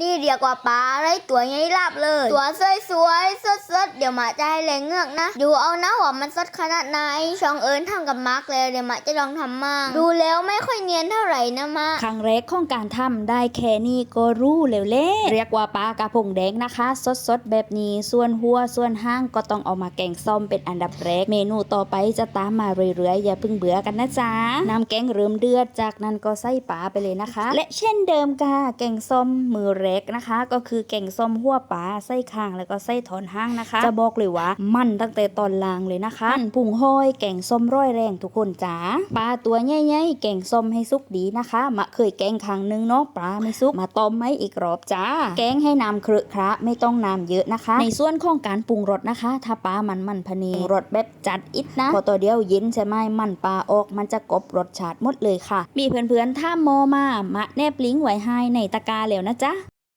นี่เรียกว่าปลาไรตัวใหญ่ลาบเลย ตัวสวยๆสด ดี๋ยวหมาจะให้แรงเงือกนะ ดูเอานะว่ามันสดขนาดไหนชองเอิญทำกับมาร์กเลยเดี๋ยวหมาจะลองทำมั่งดูแล้วไม่ค่อยเนียนเท่าไหร่นะมาครั้งแรกของการทำได้แค่นี้ก็รู้แล้วเล่เรียกว่าปลากระพงแดงนะคะ สดๆแบบนี้ส่วนหัวส่วนห้างก็ต้องเอามาแกงส้มเป็นอันดับแรก เมนูต่อไปจะตามมาเรื่อยๆอย่าเพิ่งเบื่อกันนะจ๊ะน้ำแกงเริ่มเดือดจากนั้นก็ใส่ปลาไปเลยนะคะ และเช่นเดิมค่ะแกงส้มมือแรกนะคะ ก็คือแกงส้มหัวปลาไส้คางแล้วก็ไส้ถอนห้างนะคะจะบอกเลยว่า มันตั้งแต่ตอนล่างเลยนะคะหั่นผงห้อยแกงส้มร้อยแรงทุกคนจ๋าปลาตัวใหญ่ๆแกงส้มให้สุกดีนะคะมาเคยแกงครั้งหนึงเนาะปลาไม่สุกมาต้มไหมอีกรอบจ้า แกงให้น้ำเครือคระไม่ต้องน้ำเยอะนะคะ ในส่วนของการปรุงรสนะคะ ถ้าปลามันมันพะนีรสแบบจัดอิดนะพอตัวเดียวเย็นใช่ไหมมันปลาออกมันจะกบรสชาติหมดเลยค่ะ มีเพื่อนๆท่ามโมมามาแนบลิงก์ไว้ให้ในตะกาแล้วนะจ๊ะ